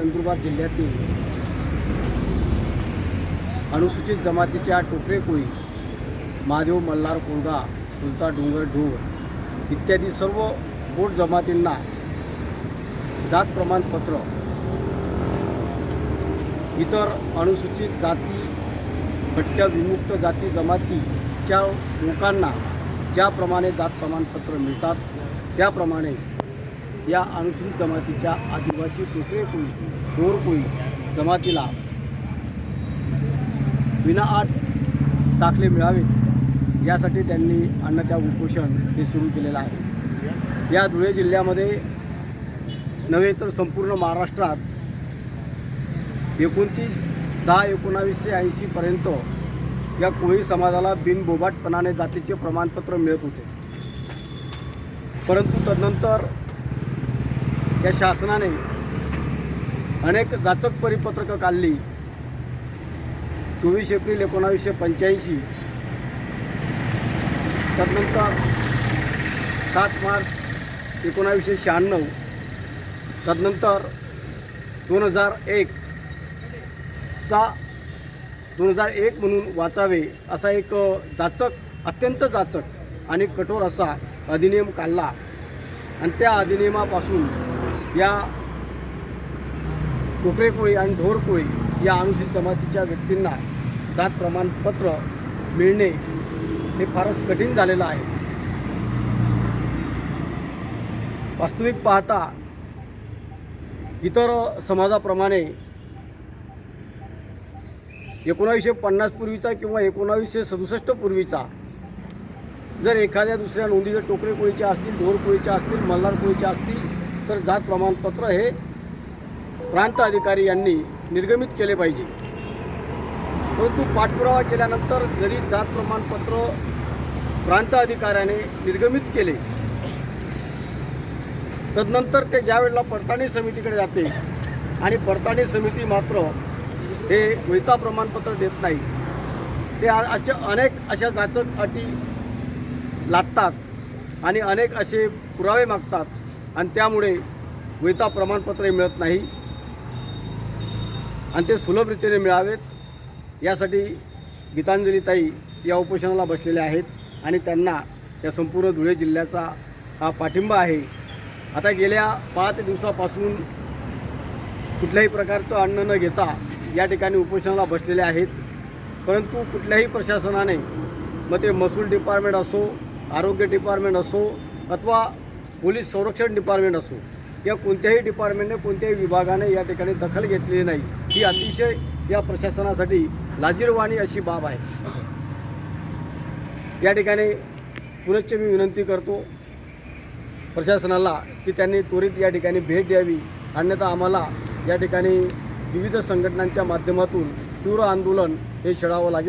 नंदुरबार जिल्ह्यातील अनुसूचित जमातीच्या टोपरे कोळी महादेव मल्हार कोंडा तुलचा डोंगर ढोर इत्यादी सर्व बोट जमातींना जात प्रमाणपत्र इतर अनुसूचित जाती भटक्या विमुक्त जाती जमातीच्या लोकांना ज्याप्रमाणे जात प्रमाणपत्र मिळतात त्याप्रमाणे या अनुसूचित जमातीच्या आदिवासी टोकरे कोळी कोळी जमातीला विनाआट दाखले मिळावेत. यासाठी त्यांनी अन्नाच्या उपोषण हे सुरू केलेलं आहे. या धुळे जिल्ह्यामध्ये नव्हे तर संपूर्ण महाराष्ट्रात एकोणतीस दहा एकोणावीसशे ऐंशीपर्यंत या कोळी समाजाला बिनबोबाटपणाने जातीचे प्रमाणपत्र मिळत होते. परंतु तदनंतर या शासनाने अनेक जाचक परिपत्रकं काढली. चोवीस एप्रिल एकोणावीसशे पंच्याऐंशी. तदनंतर सात मार्च एकोणावीसशे शहाण्णव. तदनंतर दोन हजार एक चा दोन हजार एक म्हणून वाचावे असा एक जाचक अत्यंत जाचक आणि कठोर असा अधिनियम काढला. आणि त्या अधिनियमापासून या कोकरे कोळी आणि ढोर कोळी या अनुसूचित जमातीच्या व्यक्तींना जात प्रमाणपत्र मिळणे हे फारच कठीण झालेलं आहे. वास्तविक पाहता इतर समाजाप्रमाणे एकोणावीसशे पन्नास पूर्वीचा किंवा एकोणावीसशे सदुसष्ट पूर्वीचा जर एखाद्या दुसऱ्या नोंदीचे टोकरे कोळीच्या असतील ढोर कोळीच्या असतील मल्हार कोळीच्या असतील तर जात प्रमाणपत्र हे प्रांत अधिकारी यांनी निर्गमित केले पाहिजे. परंतु पाठपुरावा केल्यानंतर जरी जात प्रमाणपत्र प्रांत अधिकाऱ्याने निर्गमित केले तदनंतर ते ज्यावेळेला पडताळणी समितीकडे जाते आणि पडताळणी समिती मात्र हे वैता प्रमाणपत्र देत नाही ते आजच्या अनेक अशा जाचक अटी लागतात आणि अनेक असे पुरावे मागतात. आणि त्यामुळे वैता प्रमाणपत्रही मिळत नाही. आणि ते सुलभरीतीने मिळावेत. यासाठी गीतांजलीताई या उपोषणाला बसलेल्या आहेत आणि त्यांना या संपूर्ण धुळे जिल्ह्याचा हा पाठिंबा आहे. आता गेल्या पाच दिवसापासून कुठल्याही प्रकारचं अन्न न घेता या ठिकाणी उपोषणाला बसलेले आहेत. परंतु कुठल्याही प्रशासनाने मग ते महसूल डिपार्टमेंट असो आरोग्य डिपार्टमेंट असो अथवा पोलीस संरक्षण डिपार्टमेंट असो या कोणत्याही डिपार्टमेंटने कोणत्याही विभागाने या ठिकाणी दखल घेतलेली नाही. ही अतिशय या प्रशासनासाठी लाजीरवाणी अशी बाब आहे. या ठिकाणी पुनश्च मी विनंती करतो प्रशासनाला की त्यांनी त्वरित या ठिकाणी भेट द्यावी. अन्यथा आम्हाला या ठिकाणी विविध संघटनांच्या माध्यमातून तीव्र आंदोलन हे छेडावं लागेल.